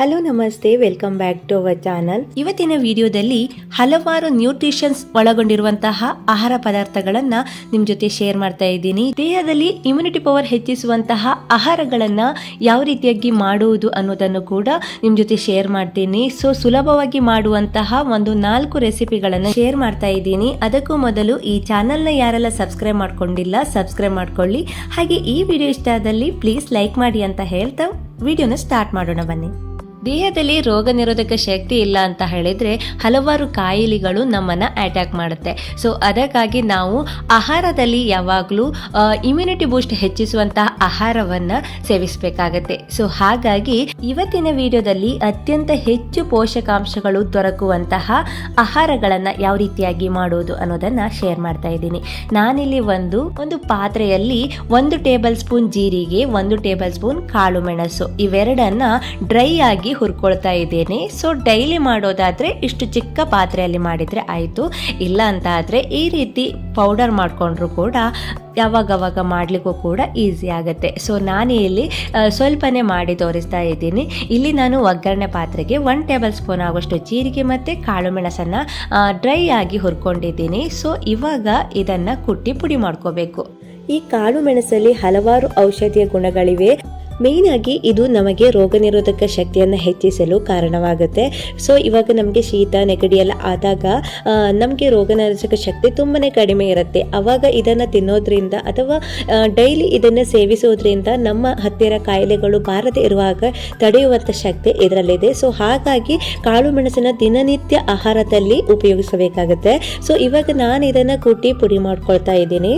Hello ನಮಸ್ತೆ welcome back to our channel ಇವತ್ತಿನ ವಿಡಿಯೋದಲ್ಲಿ ಹಲವಾರು ನ್ಯೂಟ್ರಿಷನ್ಸ್ ಒಳಗೊಂಡಿರುವಂತಹ ಆಹಾರ ಪದಾರ್ಥಗಳನ್ನ ನಿಮ್ ಜೊತೆ ಶೇರ್ ಮಾಡ್ತಾ ಇದ್ದೀನಿ. ದೇಹದಲ್ಲಿ ಇಮ್ಯುನಿಟಿ ಪವರ್ ಹೆಚ್ಚಿಸುವಂತಹ ಆಹಾರಗಳನ್ನ ಯಾವ ರೀತಿಯಾಗಿ ಮಾಡುವುದು ಅನ್ನೋದನ್ನು ಕೂಡ ನಿಮ್ ಜೊತೆ ಶೇರ್ ಮಾಡ್ತೀನಿ. ಸೊ ಸುಲಭವಾಗಿ ಮಾಡುವಂತಹ ಒಂದು ನಾಲ್ಕು ರೆಸಿಪಿಗಳನ್ನ ಶೇರ್ ಮಾಡ್ತಾ ಇದ್ದೀನಿ. ಅದಕ್ಕೂ ಮೊದಲು ಈ ಚಾನೆಲ್ನ ಯಾರೆಲ್ಲ ಸಬ್ಸ್ಕ್ರೈಬ್ ಮಾಡ್ಕೊಂಡಿಲ್ಲ ಸಬ್ಸ್ಕ್ರೈಬ್ ಮಾಡ್ಕೊಳ್ಳಿ. ಹಾಗೆ ಈ ವಿಡಿಯೋ ಇಷ್ಟ ಆದಲ್ಲಿ ಪ್ಲೀಸ್ ಲೈಕ್ ಮಾಡಿ ಅಂತ ಹೇಳ್ತಾ ವಿಡಿಯೋನ ಸ್ಟಾರ್ಟ್ ಮಾಡೋಣ ಬನ್ನಿ. ದೇಹದಲ್ಲಿ ರೋಗ ನಿರೋಧಕ ಶಕ್ತಿ ಇಲ್ಲ ಅಂತ ಹೇಳಿದ್ರೆ ಹಲವಾರು ಕಾಯಿಲೆಗಳು ನಮ್ಮನ್ನ ಅಟ್ಯಾಕ್ ಮಾಡುತ್ತೆ. ಸೊ ಅದಕ್ಕಾಗಿ ನಾವು ಆಹಾರದಲ್ಲಿ ಯಾವಾಗಲೂ ಇಮ್ಯುನಿಟಿ ಬೂಸ್ಟ್ ಹೆಚ್ಚಿಸುವಂತಹ ಆಹಾರವನ್ನ ಸೇವಿಸಬೇಕಾಗತ್ತೆ. ಸೊ ಹಾಗಾಗಿ ಇವತ್ತಿನ ವಿಡಿಯೋದಲ್ಲಿ ಅತ್ಯಂತ ಹೆಚ್ಚು ಪೋಷಕಾಂಶಗಳು ದೊರಕುವಂತಹ ಆಹಾರಗಳನ್ನ ಯಾವ ರೀತಿಯಾಗಿ ಮಾಡೋದು ಅನ್ನೋದನ್ನ ಶೇರ್ ಮಾಡ್ತಾ ಇದ್ದೀನಿ. ನಾನಿಲ್ಲಿ ಒಂದು ಒಂದು ಪಾತ್ರೆಯಲ್ಲಿ ಒಂದು ಟೇಬಲ್ ಸ್ಪೂನ್ ಜೀರಿಗೆ, ಒಂದು ಟೇಬಲ್ ಸ್ಪೂನ್ ಕಾಳು ಮೆಣಸು. ಇವೆರಡನ್ನ ಡ್ರೈ ಆಗಿ ಹುರ್ಕೊಳ್ತಾ ಇದ್ದೇನೆ. ಸೊ ಡೈಲಿ ಮಾಡೋದಾದ್ರೆ ಇಷ್ಟು ಚಿಕ್ಕ ಪಾತ್ರೆಯಲ್ಲಿ ಮಾಡಿದ್ರೆ ಆಯಿತು. ಇಲ್ಲ ಅಂತ ಆದರೆ ಈ ರೀತಿ ಪೌಡರ್ ಮಾಡಿಕೊಂಡ್ರು ಕೂಡ ಯಾವಾಗವಾಗ ಮಾಡಲಿಕ್ಕೂ ಕೂಡ ಈಸಿ ಆಗುತ್ತೆ. ಸೊ ನಾನು ಇಲ್ಲಿ ಸ್ವಲ್ಪನೇ ಮಾಡಿ ತೋರಿಸ್ತಾ ಇದ್ದೀನಿ. ಇಲ್ಲಿ ನಾನು ಒಗ್ಗರಣೆ ಪಾತ್ರೆಗೆ ಒನ್ ಟೇಬಲ್ ಸ್ಪೂನ್ ಆಗುವಷ್ಟು ಜೀರಿಗೆ ಮತ್ತು ಕಾಳು ಮೆಣಸನ್ನು ಡ್ರೈ ಆಗಿ ಹುರ್ಕೊಂಡಿದ್ದೀನಿ. ಸೊ ಇವಾಗ ಇದನ್ನು ಕುಟ್ಟಿ ಪುಡಿ ಮಾಡ್ಕೋಬೇಕು. ಈ ಕಾಳು ಮೆಣಸಲ್ಲಿ ಹಲವಾರು ಔಷಧೀಯ ಗುಣಗಳಿವೆ. ಮೇಯ್ನ್ ಆಗಿ ಇದು ನಮಗೆ ರೋಗ ನಿರೋಧಕ ಶಕ್ತಿಯನ್ನು ಹೆಚ್ಚಿಸಲು ಕಾರಣವಾಗುತ್ತೆ. ಸೊ ಇವಾಗ ನಮಗೆ ಶೀತ, ನೆಗಡಿ ಎಲ್ಲ ಆದಾಗ ನಮಗೆ ರೋಗ ನಿರೋಧಕ ಶಕ್ತಿ ತುಂಬಾ ಕಡಿಮೆ ಇರುತ್ತೆ. ಆವಾಗ ಇದನ್ನು ತಿನ್ನೋದ್ರಿಂದ ಅಥವಾ ಡೈಲಿ ಇದನ್ನು ಸೇವಿಸೋದ್ರಿಂದ ನಮ್ಮ ಹತ್ತಿರ ಕಾಯಿಲೆಗಳು ಬಾರದೇ ಇರುವಾಗ ತಡೆಯುವಂಥ ಶಕ್ತಿ ಇದರಲ್ಲಿದೆ. ಸೊ ಹಾಗಾಗಿ ಕಾಳು ಮೆಣಸಿನ ದಿನನಿತ್ಯ ಆಹಾರದಲ್ಲಿ ಉಪಯೋಗಿಸಬೇಕಾಗುತ್ತೆ. ಸೊ ಇವಾಗ ನಾನು ಇದನ್ನು ಕುಟ್ಟಿ ಪುಡಿ ಮಾಡ್ಕೊಳ್ತಾ ಇದ್ದೀನಿ.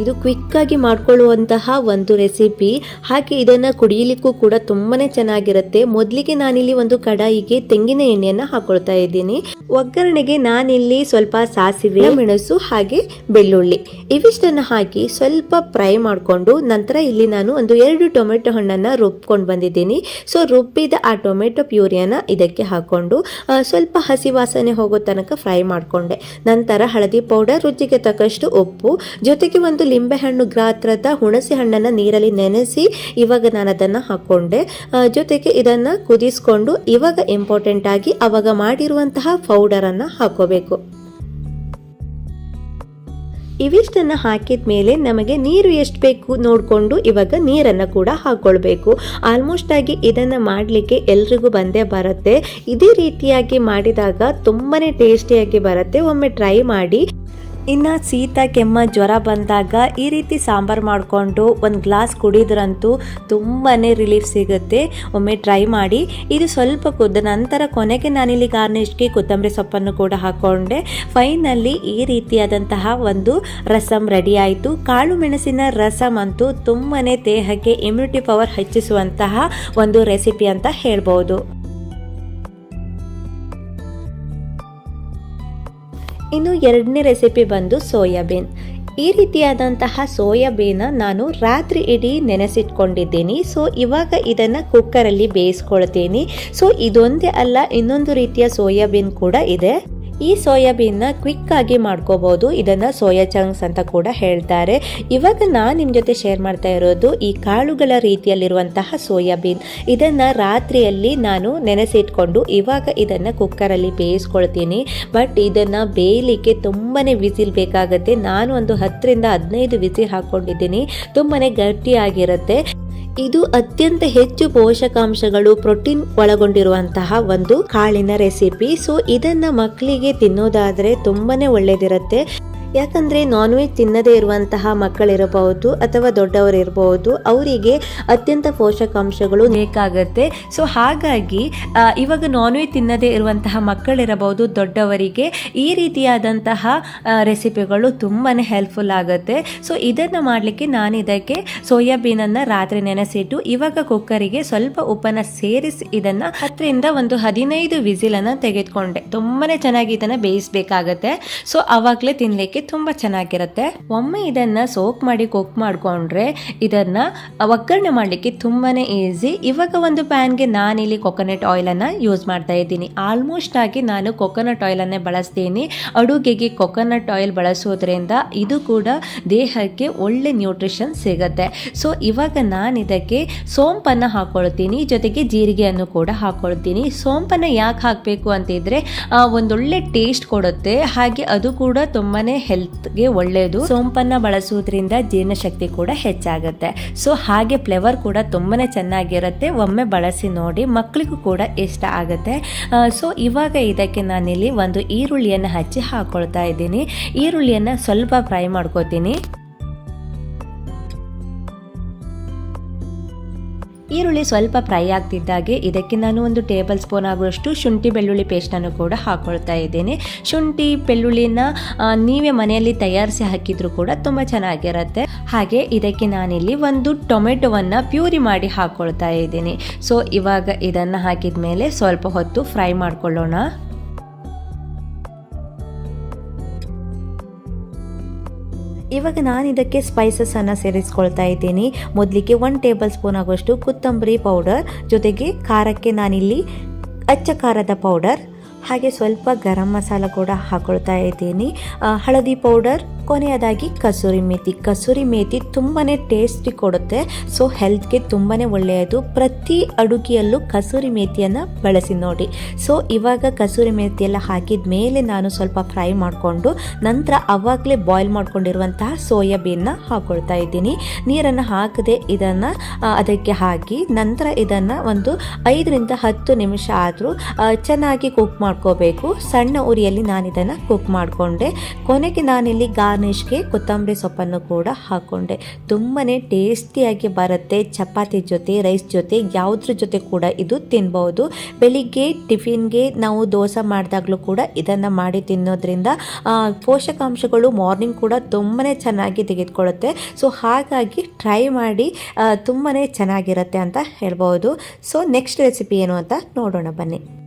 ಇದು ಕ್ವಿಕ್ ಆಗಿ ಮಾಡ್ಕೊಳ್ಳುವಂತಹ ಒಂದು ರೆಸಿಪಿ ಹಾಗೆ ಇದನ್ನ ಕುಡಿಯಲಿಕ್ಕೂ ಕೂಡ ತುಂಬಾನೇ ಚೆನ್ನಾಗಿರುತ್ತೆ. ಮೊದಲಿಗೆ ನಾನಿಲ್ಲಿ ಒಂದು ಕಡಾಯಿಗೆ ತೆಂಗಿನ ಎಣ್ಣೆಯನ್ನ ಹಾಕೊಳ್ತಾ ಇದ್ದೀನಿ. ಒಗ್ಗರಣೆಗೆ ನಾನಿಲ್ಲಿ ಸ್ವಲ್ಪ ಸಾಸಿವೆ, ಮೆಣಸು ಹಾಗೆ ಬೆಳ್ಳುಳ್ಳಿ. ಇವಿಷ್ಟನ್ನ ಹಾಕಿ ಸ್ವಲ್ಪ ಫ್ರೈ ಮಾಡಿಕೊಂಡು ನಂತರ ಇಲ್ಲಿ ನಾನು ಒಂದು ಎರಡು ಟೊಮೆಟೊ ಹಣ್ಣನ್ನ ರುಬ್ಕೊಂಡು ಬಂದಿದ್ದೀನಿ. ಸೊ ರುಬ್ಬಿದ ಆ ಟೊಮೆಟೊ ಪ್ಯೂರಿಯನ್ನ ಇದಕ್ಕೆ ಹಾಕೊಂಡು ಸ್ವಲ್ಪ ಹಸಿ ವಾಸನೆ ಹೋಗೋ ತನಕ ಫ್ರೈ ಮಾಡಿಕೊಂಡೆ. ನಂತರ ಹಳದಿ ಪೌಡರ್, ರುಚಿಗೆ ತಕ್ಕಷ್ಟು ಉಪ್ಪು, ಜೊತೆಗೆ ಒಂದು ಲಿಂಬೆಹಣ್ಣು ಗಾತ್ರದ ಹುಣಸೆ ಹಣ್ಣನ್ನು ನೀರಲ್ಲಿ ನೆನೆಸಿ ಇವಾಗ ನಾನು ಅದನ್ನು ಹಾಕ್ಕೊಂಡೆ ಜೊತೆಗೆ ಇದನ್ನು ಕುದಿಸ್ಕೊಂಡು ಇವಾಗ ಇಂಪಾರ್ಟೆಂಟ್ ಆಗಿ ಅವಾಗ ಮಾಡಿರುವಂತಹ ಪೌಡರನ್ನು ಹಾಕೋಬೇಕು. ಇವಿಷ್ಟನ್ನು ಹಾಕಿದ ಮೇಲೆ ನಮಗೆ ನೀರು ಎಷ್ಟು ಬೇಕು ನೋಡಿಕೊಂಡು ಇವಾಗ ನೀರನ್ನು ಕೂಡ ಹಾಕ್ಕೊಳ್ಬೇಕು ಆಲ್ಮೋಸ್ಟ್ ಆಗಿ ಇದನ್ನು ಮಾಡಲಿಕ್ಕೆ ಎಲ್ರಿಗೂ ಬಂದೇ ಬರುತ್ತೆ. ಇದೇ ರೀತಿಯಾಗಿ ಮಾಡಿದಾಗ ತುಂಬಾ ಟೇಸ್ಟಿಯಾಗಿ ಬರುತ್ತೆ. ಒಮ್ಮೆ ಟ್ರೈ ಮಾಡಿ ಇನ್ನು ಶೀತ ಕೆಮ್ಮ ಜ್ವರ ಬಂದಾಗ ಈ ರೀತಿ ಸಾಂಬಾರು ಮಾಡಿಕೊಂಡು ಒಂದು ಗ್ಲಾಸ್ ಕುಡಿದ್ರಂತೂ ತುಂಬಾ ರಿಲೀಫ್ ಸಿಗುತ್ತೆ. ಒಮ್ಮೆ ಟ್ರೈ ಮಾಡಿ. ಇದು ಸ್ವಲ್ಪ ಕುದ್ದ ನಂತರ ಕೊನೆಗೆ ನಾನಿಲ್ಲಿ ಗಾರ್ನಿಷ್ಗೆ ಕೊತ್ತಂಬರಿ ಸೊಪ್ಪನ್ನು ಕೂಡ ಹಾಕ್ಕೊಂಡೆ ಫೈನಲ್ಲಿ ಈ ರೀತಿಯಾದಂತಹ ಒಂದು ರಸಂ ರೆಡಿ ಆಯಿತು. ಕಾಳು ಮೆಣಸಿನ ರಸಂ ಅಂತೂ ತುಂಬಾ ದೇಹಕ್ಕೆ ಇಮ್ಯುನಿಟಿ ಪವರ್ ಹೆಚ್ಚಿಸುವಂತಹ ಒಂದು ರೆಸಿಪಿ ಅಂತ ಹೇಳ್ಬೋದು. ಇನ್ನು ಎರಡನೇ ರೆಸಿಪಿ ಬಂದು ಸೋಯಾಬೀನ್. ಈ ರೀತಿಯಾದಂತಹ ಸೋಯಾಬೀನ ನಾನು ರಾತ್ರಿ ಇಡೀ ನೆನೆಸಿಟ್ಕೊಂಡಿದ್ದೀನಿ. ಸೊ ಇವಾಗ ಇದನ್ನು ಕುಕ್ಕರಲ್ಲಿ ಬೇಯಿಸ್ಕೊಳ್ತೀನಿ. ಸೊ ಇದೊಂದೇ ಅಲ್ಲ, ಇನ್ನೊಂದು ರೀತಿಯ ಸೋಯಾಬೀನ್ ಕೂಡ ಇದೆ. ಈ ಸೋಯಾಬೀನ್ನ ಕ್ವಿಕ್ ಆಗಿ ಮಾಡ್ಕೋಬಹುದು ಇದನ್ನ ಸೋಯಾ ಚಂಕ್ಸ್ ಅಂತ ಕೂಡ ಹೇಳ್ತಾರೆ. ಇವಾಗ ನಾನು ನಿಮ್ಮ ಜೊತೆ ಶೇರ್ ಮಾಡ್ತಾ ಇರೋದು ಈ ಕಾಳುಗಳ ರೀತಿಯಲ್ಲಿರುವಂತಹ ಸೋಯಾಬೀನ್. ಇದನ್ನ ರಾತ್ರಿಯಲ್ಲಿ ನಾನು ನೆನೆಸಿಟ್ಕೊಂಡು ಇವಾಗ ಇದನ್ನ ಕುಕ್ಕರಲ್ಲಿ ಬೇಯಿಸ್ಕೊಳ್ತೀನಿ. ಬಟ್ ಇದನ್ನ ಬೇಯಲಿಕ್ಕೆ ತುಂಬಾನೇ ವಿಸಿಲ್ ಬೇಕಾಗುತ್ತೆ. ನಾನು ಒಂದು ಹತ್ತರಿಂದ ಹದಿನೈದು ವಿಸಿಲ್ ಹಾಕೊಂಡಿದ್ದೀನಿ. ತುಂಬಾನೇ ಗಟ್ಟಿಯಾಗಿರುತ್ತೆ. ಇದು ಅತ್ಯಂತ ಹೆಚ್ಚು ಪೋಷಕಾಂಶಗಳು ಪ್ರೋಟೀನ್ ಒಳಗೊಂಡಿರುವಂತಹ ಒಂದು ಕಾಳಿನ ರೆಸಿಪಿ. ಸೊ ಇದನ್ನ ಮಕ್ಕಳಿಗೆ ತಿನ್ನೋದಾದ್ರೆ ತುಂಬಾನೇ ಒಳ್ಳೇದಿರುತ್ತೆ. ಯಾಕಂದ್ರೆ ನಾನ್ ವೆಜ್ ತಿನ್ನದೇ ಇರುವಂತಹ ಮಕ್ಕಳಿರಬಹುದು ಅಥವಾ ದೊಡ್ಡವರಿರಬಹುದು, ಅವರಿಗೆ ಅತ್ಯಂತ ಪೋಷಕಾಂಶಗಳು ಬೇಕಾಗುತ್ತೆ. ಸೊ ಹಾಗಾಗಿ ಇವಾಗ ನಾನ್ ವೆಜ್ ತಿನ್ನದೇ ಇರುವಂತಹ ಮಕ್ಕಳಿರಬಹುದು, ದೊಡ್ಡವರಿಗೆ ಈ ರೀತಿಯಾದಂತಹ ರೆಸಿಪಿಗಳು ತುಂಬಾ ಹೆಲ್ಪ್ಫುಲ್ ಆಗುತ್ತೆ. ಸೊ ಇದನ್ನು ಮಾಡಲಿಕ್ಕೆ ನಾನು ಇದಕ್ಕೆ ಸೋಯಾಬೀನನ್ನು ರಾತ್ರಿ ನೆನೆಸಿಟ್ಟು, ಇವಾಗ ಕುಕ್ಕರಿಗೆ ಸ್ವಲ್ಪ ಉಪ್ಪನ್ನು ಸೇರಿಸಿ ಇದನ್ನು ಹತ್ತರಿಂದ ಒಂದು ಹದಿನೈದು ವಿಸಿಲನ್ನು ತೆಗೆದುಕೊಂಡೆ. ತುಂಬಾ ಚೆನ್ನಾಗಿ ಇದನ್ನು ಬೇಯಿಸಬೇಕಾಗತ್ತೆ. ಸೊ ಆವಾಗಲೇ ತಿನ್ನಲಿಕ್ಕೆ ಮಾಡಲಿಕ್ಕೆ ತುಂಬ ಚೆನ್ನಾಗಿರುತ್ತೆ. ಒಮ್ಮೆ ಇದನ್ನು ಸೋಕ್ ಮಾಡಿ, ಕುಕ್ ಮಾಡಿಕೊಂಡ್ರೆ ಇದನ್ನು ಒಗ್ಗರಣೆ ಮಾಡಲಿಕ್ಕೆ ತುಂಬಾ ಈಸಿ ಇವಾಗ ಒಂದು ಪ್ಯಾನ್ಗೆ ನಾನಿಲ್ಲಿ ಕೊಕೊನಟ್ ಆಯಿಲನ್ನು ಯೂಸ್ ಮಾಡ್ತಾ ಇದ್ದೀನಿ. ಆಲ್ಮೋಸ್ಟ್ ಆಗಿ ನಾನು ಕೊಕೊನಟ್ ಆಯಿಲನ್ನೇ ಬಳಸ್ತೀನಿ. ಅಡುಗೆಗೆ ಕೊಕೊನಟ್ ಆಯಿಲ್ ಬಳಸೋದ್ರಿಂದ ಇದು ಕೂಡ ದೇಹಕ್ಕೆ ಒಳ್ಳೆ ನ್ಯೂಟ್ರಿಷನ್ ಸಿಗುತ್ತೆ. ಸೊ ಇವಾಗ ನಾನು ಇದಕ್ಕೆ ಸೋಂಪನ್ನು ಹಾಕೊಳ್ತೀನಿ. ಜೊತೆಗೆ ಜೀರಿಗೆಯನ್ನು ಕೂಡ ಹಾಕ್ಕೊಳ್ತೀನಿ ಸೋಂಪನ್ನು ಯಾಕೆ ಹಾಕಬೇಕು ಅಂತಿದ್ರೆ ಒಂದೊಳ್ಳೆ ಟೇಸ್ಟ್ ಕೊಡುತ್ತೆ. ಹಾಗೆ ಅದು ಕೂಡ ತುಂಬಾನೇ ಹೆಲ್ತ್ಗೆ ಒಳ್ಳೆಯದು ಸೋಂಪನ್ನ ಬಳಸುವುದರಿಂದ ಜೀರ್ಣಶಕ್ತಿ ಕೂಡ ಹೆಚ್ಚಾಗುತ್ತೆ. ಸೊ ಹಾಗೆ ಫ್ಲೇವರ್ ಕೂಡ ತುಂಬಾನೇ ಚೆನ್ನಾಗಿರುತ್ತೆ. ಒಮ್ಮೆ ಬಳಸಿ ನೋಡಿ ಮಕ್ಕಳಿಗೂ ಕೂಡ ಇಷ್ಟ ಆಗುತ್ತೆ. ಸೊ ಇವಾಗ ಇದಕ್ಕೆ ನಾನಿಲ್ಲಿ ಒಂದು ಈರುಳ್ಳಿಯನ್ನು ಹಚ್ಚಿ ಹಾಕೊಳ್ತಾ ಇದ್ದೀನಿ. ಈರುಳ್ಳಿಯನ್ನು ಸ್ವಲ್ಪ ಫ್ರೈ ಮಾಡ್ಕೋತೀನಿ. ಈರುಳ್ಳಿ ಸ್ವಲ್ಪ ಫ್ರೈ ಆಗ್ತಿದ್ದಾಗೆ ಇದಕ್ಕೆ ನಾನು ಒಂದು ಟೇಬಲ್ ಸ್ಪೂನ್ ಆಗುವಷ್ಟು ಶುಂಠಿ ಬೆಳ್ಳುಳ್ಳಿ ಪೇಸ್ಟನ್ನು ಕೂಡ ಹಾಕೊಳ್ತಾ ಇದ್ದೇನೆ. ಶುಂಠಿ ಬೆಳ್ಳುಳ್ಳಿನ ನೀವೇ ಮನೆಯಲ್ಲಿ ತಯಾರಿಸಿ ಹಾಕಿದ್ರು ಕೂಡ ತುಂಬ ಚೆನ್ನಾಗಿರುತ್ತೆ. ಹಾಗೆ ಇದಕ್ಕೆ ನಾನಿಲ್ಲಿ ಒಂದು ಟೊಮೆಟೊವನ್ನು ಪ್ಯೂರಿ ಮಾಡಿ ಹಾಕೊಳ್ತಾ ಇದ್ದೀನಿ. ಸೊ, ಇವಾಗ ಇದನ್ನು ಹಾಕಿದ ಮೇಲೆ ಸ್ವಲ್ಪ ಹೊತ್ತು ಫ್ರೈ ಮಾಡ್ಕೊಳ್ಳೋಣ. ಇವಾಗ ನಾನು ಇದಕ್ಕೆ ಸ್ಪೈಸಸ್ ಅನ್ನು ಸೇರಿಸ್ಕೊಳ್ತಾ ಇದ್ದೀನಿ. ಮೊದಲಿಗೆ ಒನ್ ಟೇಬಲ್ ಸ್ಪೂನ್ ಆಗುವಷ್ಟು ಕೊತ್ತಂಬರಿ ಪೌಡರ್ ಜೊತೆಗೆ ಖಾರಕ್ಕೆ ನಾನಿಲ್ಲಿ ಅಚ್ಚ ಖಾರದ ಪೌಡರ್ ಹಾಗೆ ಸ್ವಲ್ಪ ಗರಂ ಮಸಾಲ ಕೂಡ ಹಾಕೊಳ್ತಾ ಇದ್ದೀನಿ. ಹಳದಿ ಪೌಡರ್ ಕೊನೆಯದಾಗಿ ಕಸೂರಿ ಮೇಥಿ ಕಸೂರಿ ಮೇಥಿ ತುಂಬಾ ಟೇಸ್ಟಿ ಕೊಡುತ್ತೆ. ಸೊ ಹೆಲ್ತ್ಗೆ ತುಂಬಾ ಒಳ್ಳೆಯದು. ಪ್ರತಿ ಅಡುಗೆಯಲ್ಲೂ ಕಸೂರಿ ಮೇಥಿಯನ್ನು ಬಳಸಿ ನೋಡಿ. ಸೊ ಇವಾಗ ಕಸೂರಿ ಮೇತಿಯೆಲ್ಲ ಹಾಕಿದ ಮೇಲೆ ನಾನು ಸ್ವಲ್ಪ ಫ್ರೈ ಮಾಡಿಕೊಂಡು, ನಂತರ ಅವಾಗಲೇ ಬಾಯ್ಲ್ ಮಾಡ್ಕೊಂಡಿರುವಂತಹ ಸೋಯಾಬೀನ್ನ ಹಾಕೊಳ್ತಾ ಇದ್ದೀನಿ. ನೀರನ್ನು ಹಾಕದೆ ಇದನ್ನು ಅದಕ್ಕೆ ಹಾಕಿ, ನಂತರ ಇದನ್ನು ಒಂದು ಐದರಿಂದ ಹತ್ತು ನಿಮಿಷ ಆದರೂ ಚೆನ್ನಾಗಿ ಕುಕ್ ಮಾಡ್ಕೋಬೇಕು. ಸಣ್ಣ ಉರಿಯಲ್ಲಿ ನಾನು ಇದನ್ನು ಕುಕ್ ಮಾಡಿಕೊಂಡೆ. ಕೊನೆಗೆ ನಾನಿಲ್ಲಿ ಗಾರ್ನಿಷ್ಗೆ ಕೊತ್ತಂಬರಿ ಸೊಪ್ಪನ್ನು ಕೂಡ ಹಾಕ್ಕೊಂಡೆ ತುಂಬಾ ಟೇಸ್ಟಿಯಾಗಿ ಬರುತ್ತೆ. ಚಪಾತಿ ಜೊತೆ, ರೈಸ್ ಜೊತೆ, ಯಾವುದ್ರ ಜೊತೆ ಕೂಡ ಇದು ತಿನ್ಬೋದು. ಬೆಳಿಗ್ಗೆ ಟಿಫಿನ್ಗೆ ನಾವು ದೋಸೆ ಮಾಡಿದಾಗಲೂ ಕೂಡ ಇದನ್ನು ಮಾಡಿ ತಿನ್ನೋದ್ರಿಂದ ಪೋಷಕಾಂಶಗಳು ಮಾರ್ನಿಂಗ್ ಕೂಡ ತುಂಬಾ ಚೆನ್ನಾಗಿ ತೆಗೆದುಕೊಳ್ಳುತ್ತೆ. ಸೊ, ಹಾಗಾಗಿ ಟ್ರೈ ಮಾಡಿ ತುಂಬಾ ಚೆನ್ನಾಗಿರುತ್ತೆ ಅಂತ ಹೇಳ್ಬೋದು. ಸೊ, ನೆಕ್ಸ್ಟ್ ರೆಸಿಪಿ ಏನು ಅಂತ ನೋಡೋಣ ಬನ್ನಿ.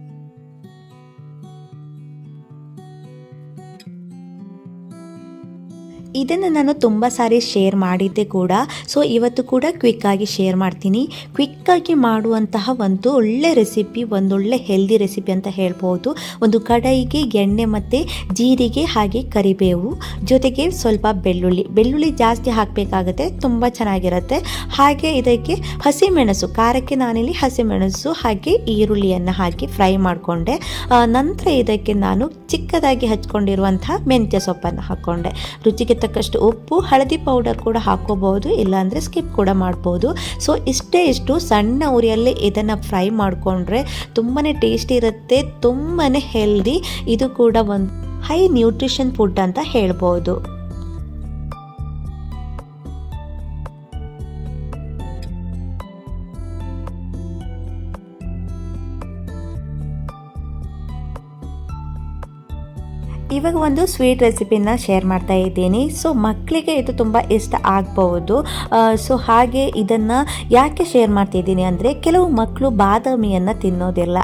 ಇದನ್ನು ನಾನು ತುಂಬ ಸಾರಿ ಶೇರ್ ಮಾಡಿದ್ದೆ ಕೂಡ. ಸೊ ಇವತ್ತು ಕೂಡ ಕ್ವಿಕ್ಕಾಗಿ ಶೇರ್ ಮಾಡ್ತೀನಿ. ಕ್ವಿಕ್ಕಾಗಿ ಮಾಡುವಂತಹ ಒಂದು ಒಳ್ಳೆ ರೆಸಿಪಿ ಒಂದೊಳ್ಳೆ ಹೆಲ್ದಿ ರೆಸಿಪಿ ಅಂತ ಹೇಳ್ಬೋದು. ಒಂದು ಕಡಾಯಿಗೆ ಎಣ್ಣೆ ಮತ್ತು ಜೀರಿಗೆ ಹಾಗೆ ಕರಿಬೇವು. ಜೊತೆಗೆ ಸ್ವಲ್ಪ ಬೆಳ್ಳುಳ್ಳಿ. ಬೆಳ್ಳುಳ್ಳಿ ಜಾಸ್ತಿ ಹಾಕಬೇಕಾಗತ್ತೆ, ತುಂಬ ಚೆನ್ನಾಗಿರುತ್ತೆ. ಹಾಗೆ ಇದಕ್ಕೆ ಹಸಿಮೆಣಸು, ಖಾರಕ್ಕೆ ನಾನಿಲ್ಲಿ ಹಸಿಮೆಣಸು ಹಾಗೆ ಈರುಳ್ಳಿಯನ್ನು ಹಾಕಿ ಫ್ರೈ ಮಾಡಿಕೊಂಡೆ. ನಂತರ ಇದಕ್ಕೆ ನಾನು ಚಿಕ್ಕದಾಗಿ ಹಚ್ಕೊಂಡಿರುವಂತಹ ಮೆಂತ್ಯ ಸೊಪ್ಪನ್ನು ಹಾಕ್ಕೊಂಡೆ. ರುಚಿಗೆ ತಕ್ಕಷ್ಟು ಉಪ್ಪು, ಹಳದಿ ಪೌಡರ್ ಕೂಡ ಹಾಕೋಬಹುದು, ಇಲ್ಲಾಂದರೆ ಸ್ಕಿಪ್ ಕೂಡ ಮಾಡ್ಬೋದು. ಸೊ ಇಷ್ಟೇ ಇಷ್ಟು ಸಣ್ಣ ಉರಿಯಲ್ಲಿ ಇದನ್ನು ಫ್ರೈ ಮಾಡಿಕೊಂಡ್ರೆ ತುಂಬಾ ಟೇಸ್ಟಿ ಇರುತ್ತೆ ತುಂಬಾ ಹೆಲ್ದಿ ಇದು ಕೂಡ ಒಂದು ಹೈ ನ್ಯೂಟ್ರಿಷನ್ ಫುಡ್ ಅಂತ ಹೇಳ್ಬೋದು. ಇವಾಗ ಒಂದು ಸ್ವೀಟ್ ರೆಸಿಪಿನ ಶೇರ್ ಮಾಡ್ತಾ ಇದ್ದೀನಿ. ಸೊ ಮಕ್ಕಳಿಗೆ ಇದು ತುಂಬ ಇಷ್ಟ ಆಗಬಹುದು. ಸೊ ಹಾಗೆ ಇದನ್ನು ಯಾಕೆ ಶೇರ್ ಮಾಡ್ತಿದ್ದೀನಿ ಅಂದರೆ ಕೆಲವು ಮಕ್ಕಳು ಬಾದಾಮಿಯನ್ನು ತಿನ್ನೋದಿಲ್ಲ.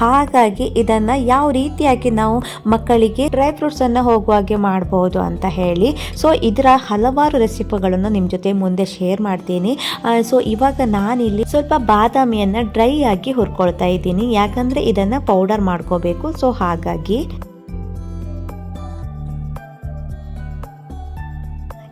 ಹಾಗಾಗಿ ಇದನ್ನು ಯಾವ ರೀತಿಯಾಗಿ ನಾವು ಮಕ್ಕಳಿಗೆ ಡ್ರೈ ಫ್ರೂಟ್ಸನ್ನು ಹೋಗುವ ಹಾಗೆ ಮಾಡ್ಬೋದು ಅಂತ ಹೇಳಿ. ಸೊ ಇದರ ಹಲವಾರು ರೆಸಿಪಿಗಳನ್ನು ನಿಮ್ಮ ಜೊತೆ ಮುಂದೆ ಶೇರ್ ಮಾಡ್ತೀನಿ. ಸೊ ಇವಾಗ ನಾನಿಲ್ಲಿ ಸ್ವಲ್ಪ ಬಾದಾಮಿಯನ್ನು ಡ್ರೈ ಆಗಿ ಹುರ್ಕೊಳ್ತಾ ಇದ್ದೀನಿ. ಯಾಕಂದರೆ ಇದನ್ನು ಪೌಡರ್ ಮಾಡ್ಕೋಬೇಕು. ಸೊ ಹಾಗಾಗಿ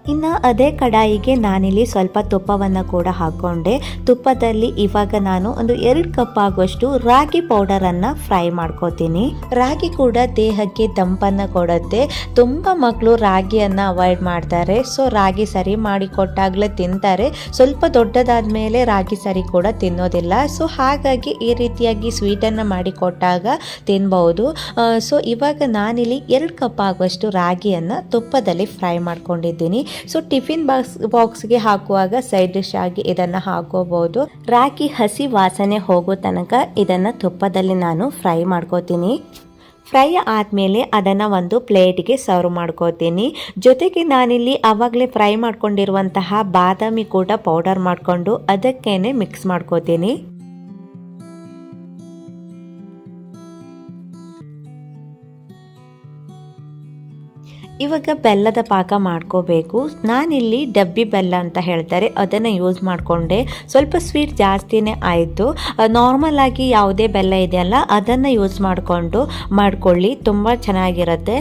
ಇನ್ನು ಅದೇ ಕಡಾಯಿಗೆ ನಾನಿಲ್ಲಿ ಸ್ವಲ್ಪ ತುಪ್ಪವನ್ನು ಕೂಡ ಹಾಕ್ಕೊಂಡೆ. ತುಪ್ಪದಲ್ಲಿ ಇವಾಗ ನಾನು ಒಂದು ಎರಡು ಕಪ್ ಆಗುವಷ್ಟು ರಾಗಿ ಪೌಡರನ್ನು ಫ್ರೈ ಮಾಡ್ಕೋತೀನಿ. ರಾಗಿ ಕೂಡ ದೇಹಕ್ಕೆ ತಂಪನ್ನು ಕೊಡುತ್ತೆ. ತುಂಬ ಮಕ್ಕಳು ರಾಗಿಯನ್ನು ಅವಾಯ್ಡ್ ಮಾಡ್ತಾರೆ. ಸೊ, ರಾಗಿ ಸರಿ ಮಾಡಿ ಕೊಟ್ಟಾಗಲೇ ತಿಂತಾರೆ. ಸ್ವಲ್ಪ ದೊಡ್ಡದಾದ ಮೇಲೆ ರಾಗಿ ಸರಿ ಕೂಡ ತಿನ್ನೋದಿಲ್ಲ. ಸೊ, ಹಾಗಾಗಿ ಈ ರೀತಿಯಾಗಿ ಸ್ವೀಟನ್ನು ಮಾಡಿ ಕೊಟ್ಟಾಗ ಸೊ, ಇವಾಗ ನಾನಿಲ್ಲಿ ಎರಡು ಕಪ್ ಆಗುವಷ್ಟು ರಾಗಿಯನ್ನು ತುಪ್ಪದಲ್ಲಿ ಫ್ರೈ ಮಾಡ್ಕೊಂಡಿದ್ದೀನಿ. ಸೊ ಟಿಫಿನ್ ಬಾಕ್ಸ್ ಬಾಕ್ಸ್ಗೆ ಹಾಕುವಾಗ ಸೈಡ್ ಡಿಶ್ ಆಗಿ ಇದನ್ನು ಹಾಕೋಬಹುದು ರಾಕಿ ಹಸಿ ವಾಸನೆ ಹೋಗೋ ತನಕ ಇದನ್ನು ತುಪ್ಪದಲ್ಲಿ ನಾನು ಫ್ರೈ ಮಾಡ್ಕೋತೀನಿ. ಫ್ರೈ ಆದಮೇಲೆ ಅದನ್ನು ಒಂದು ಪ್ಲೇಟ್ಗೆ ಸರ್ವ್ ಮಾಡ್ಕೋತೀನಿ. ಜೊತೆಗೆ ನಾನಿಲ್ಲಿ ಆವಾಗಲೇ ಫ್ರೈ ಮಾಡ್ಕೊಂಡಿರುವಂತಹ ಬಾದಾಮಿ ಕೂಡ ಪೌಡರ್ ಮಾಡಿಕೊಂಡು ಅದಕ್ಕೇನೆ ಮಿಕ್ಸ್ ಮಾಡ್ಕೋತೀನಿ. ಇವಾಗ ಬೆಲ್ಲದ ಪಾಕ ಮಾಡ್ಕೋಬೇಕು. ನಾನಿಲ್ಲಿ ಡಬ್ಬಿ ಬೆಲ್ಲ ಅಂತ ಹೇಳ್ತಾರೆ, ಅದನ್ನು ಯೂಸ್ ಮಾಡಿಕೊಂಡೆ. ಸ್ವಲ್ಪ ಸ್ವೀಟ್ ಜಾಸ್ತಿನೇ ಆಯಿತು. ನಾರ್ಮಲ್ ಆಗಿ ಯಾವುದೇ ಬೆಲ್ಲ ಇದೆಯಲ್ಲ, ಅದನ್ನು ಯೂಸ್ ಮಾಡಿಕೊಂಡು ಮಾಡ್ಕೊಳ್ಳಿ, ತುಂಬ ಚೆನ್ನಾಗಿರುತ್ತೆ.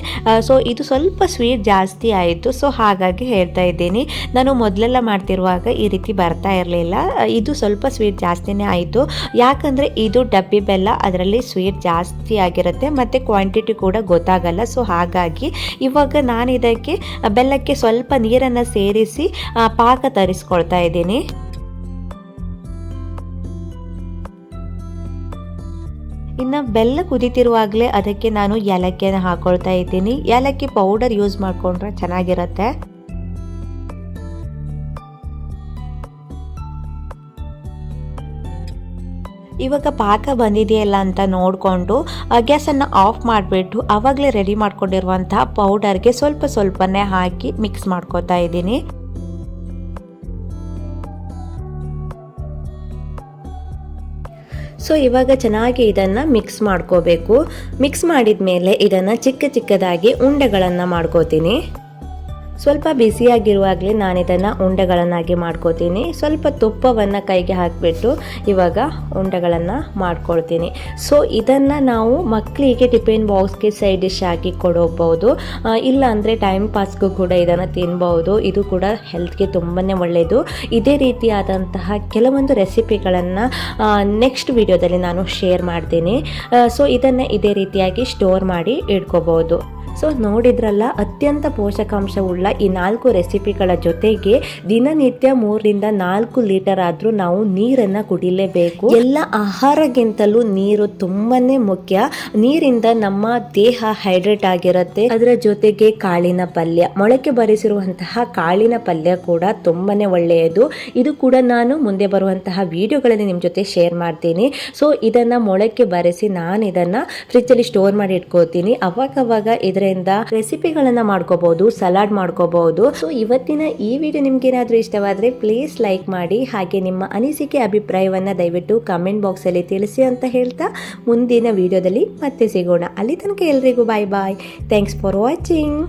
ಸೊ ಇದು ಸ್ವಲ್ಪ ಸ್ವೀಟ್ ಜಾಸ್ತಿ ಆಯಿತು. ಸೊ ಹಾಗಾಗಿ ಹೇಳ್ತಾ ಇದ್ದೀನಿ, ನಾನು ಮೊದಲೆಲ್ಲ ಮಾಡ್ತಿರುವಾಗ ಈ ರೀತಿ ಬರ್ತಾ ಇರಲಿಲ್ಲ. ಇದು ಸ್ವಲ್ಪ ಸ್ವೀಟ್ ಜಾಸ್ತಿನೇ ಆಯಿತು. ಯಾಕಂದರೆ ಇದು ಡಬ್ಬಿ ಬೆಲ್ಲ, ಅದರಲ್ಲಿ ಸ್ವೀಟ್ ಜಾಸ್ತಿ ಆಗಿರುತ್ತೆ, ಮತ್ತು ಕ್ವಾಂಟಿಟಿ ಕೂಡ ಗೊತ್ತಾಗಲ್ಲ. ಸೊ ಹಾಗಾಗಿ ಇವಾಗ ನಾನು ಇದಕ್ಕೆ ಬೆಲ್ಲಕ್ಕೆ ಸ್ವಲ್ಪ ನೀರನ್ನು ಸೇರಿಸಿ ಪಾಕ ತರಿಸ್ಕೊಳ್ತಾ ಇದ್ದೀನಿ. ಇನ್ನು ಬೆಲ್ಲ ಕುದಿತಿರುವಾಗಲೇ ಅದಕ್ಕೆ ನಾನು ಏಲಕ್ಕಿಯನ್ನು ಹಾಕೊಳ್ತಾ ಇದ್ದೀನಿ. ಏಲಕ್ಕಿ ಪೌಡರ್ ಯೂಸ್ ಮಾಡಿಕೊಂಡ್ರೆ ಚೆನ್ನಾಗಿರುತ್ತೆ. ಇವಾಗ ಪಾಕ ಬಂದಿದೆಯಲ್ಲ ಅಂತ ನೋಡಿಕೊಂಡು ಗ್ಯಾಸನ್ನು ಆಫ್ ಮಾಡಿಬಿಟ್ಟು ಆವಾಗಲೇ ರೆಡಿ ಮಾಡ್ಕೊಂಡಿರುವಂತಹ ಪೌಡರ್ಗೆ ಸ್ವಲ್ಪ ಸ್ವಲ್ಪನೇ ಹಾಕಿ ಮಿಕ್ಸ್ ಮಾಡ್ಕೋತಾ ಇದ್ದೀನಿ. ಸೊ, ಇವಾಗ ಚೆನ್ನಾಗಿ ಇದನ್ನು ಮಿಕ್ಸ್ ಮಾಡ್ಕೋಬೇಕು. ಮಿಕ್ಸ್ ಮಾಡಿದ ಮೇಲೆ ಇದನ್ನು ಚಿಕ್ಕ ಚಿಕ್ಕದಾಗಿ ಉಂಡೆಗಳನ್ನು ಮಾಡ್ಕೋತೀನಿ. ಸ್ವಲ್ಪ ಬಿಸಿಯಾಗಿರುವಾಗಲೇ ನಾನು ಇದನ್ನು ಉಂಡೆಗಳನ್ನಾಗಿ ಮಾಡ್ಕೋತೀನಿ. ಸ್ವಲ್ಪ ತುಪ್ಪವನ್ನು ಕೈಗೆ ಹಾಕಿಬಿಟ್ಟು ಇವಾಗ ಉಂಡೆಗಳನ್ನು ಮಾಡ್ಕೊಳ್ತೀನಿ. ಸೊ ಇದನ್ನು ನಾವು ಮಕ್ಕಳಿಗೆ ಟಿಫಿನ್ ಬಾಕ್ಸ್ಗೆ ಸೈಡ್ ಡಿಶ್ ಆಗಿ ಕೊಡಬಹುದು ಇಲ್ಲ ಅಂದರೆ ಟೈಮ್ ಪಾಸ್ಗೂ ಕೂಡ ಇದನ್ನು ತಿನ್ಬೋದು. ಇದು ಕೂಡ ಹೆಲ್ತ್ಗೆ ತುಂಬಾ ಒಳ್ಳೆಯದು ಇದೇ ರೀತಿಯಾದಂತಹ ಕೆಲವೊಂದು ರೆಸಿಪಿಗಳನ್ನು ನೆಕ್ಸ್ಟ್ ವಿಡಿಯೋದಲ್ಲಿ ನಾನು ಶೇರ್ ಮಾಡ್ತೀನಿ. ಸೊ ಇದನ್ನು ಇದೇ ರೀತಿಯಾಗಿ ಸ್ಟೋರ್ ಮಾಡಿ ಇಟ್ಕೋಬಹುದು ಸೊ ನೋಡಿದ್ರಲ್ಲ, ಅತ್ಯಂತ ಪೋಷಕಾಂಶವುಳ್ಳ ಈ ನಾಲ್ಕು ರೆಸಿಪಿಗಳ ಜೊತೆಗೆ ದಿನನಿತ್ಯ ಮೂರರಿಂದ ನಾಲ್ಕು ಲೀಟರ್ ಆದರೂ ನಾವು ನೀರನ್ನು ಕುಡಿಲೇಬೇಕು. ಎಲ್ಲ ಆಹಾರಕ್ಕಿಂತಲೂ ನೀರು ತುಂಬಾನೇ ಮುಖ್ಯ. ನೀರಿಂದ ನಮ್ಮ ದೇಹ ಹೈಡ್ರೇಟ್ ಆಗಿರುತ್ತೆ. ಅದರ ಜೊತೆಗೆ ಕಾಳಿನ ಪಲ್ಯ. ಮೊಳಕೆ ಬರಿಸಿರುವಂತಹ ಕಾಳಿನ ಪಲ್ಯ ಕೂಡ ತುಂಬಾನೇ ಒಳ್ಳೆಯದು. ಇದು ಕೂಡ ನಾನು ಮುಂದೆ ಬರುವಂತಹ ವಿಡಿಯೋಗಳಲ್ಲಿ ನಿಮ್ಮ ಜೊತೆ ಶೇರ್ ಮಾಡ್ತೀನಿ. ಸೊ ಇದನ್ನ ಮೊಳಕೆ ಬರೆಸಿ ನಾನು ಇದನ್ನ ಫ್ರಿಜ್ಜಲ್ಲಿ ಸ್ಟೋರ್ ಮಾಡಿ ಇಟ್ಕೋತೀನಿ ಅವಾಗವಾಗ ಇದರಿಂದ ರೆಸಿಪಿಗಳನ್ನ ಮಾಡ್ಕೋಬಹುದು ಸಲಾಡ್ ಮಾಡ್ಕೋಬಹುದು ಸೊ ಇವತ್ತಿನ ಈ ವಿಡಿಯೋ ನಿಮ್ಗೆ ಏನಾದರೂ ಇಷ್ಟವಾದ್ರೆ ಪ್ಲೀಸ್ ಲೈಕ್ ಮಾಡಿ, ಹಾಗೆ ನಿಮ್ಮ ಅನಿಸಿಕೆ, ಅಭಿಪ್ರಾಯವನ್ನ ದಯವಿಟ್ಟು ಕಮೆಂಟ್ ಬಾಕ್ಸ್ ಅಲ್ಲಿ ತಿಳಿಸಿ ಅಂತ ಹೇಳ್ತಾ ಮುಂದಿನ ವಿಡಿಯೋದಲ್ಲಿ ಮತ್ತೆ ಸಿಗೋಣ. ಅಲ್ಲಿ ತನಕ ಎಲ್ರಿಗೂ bye bye thanks for watching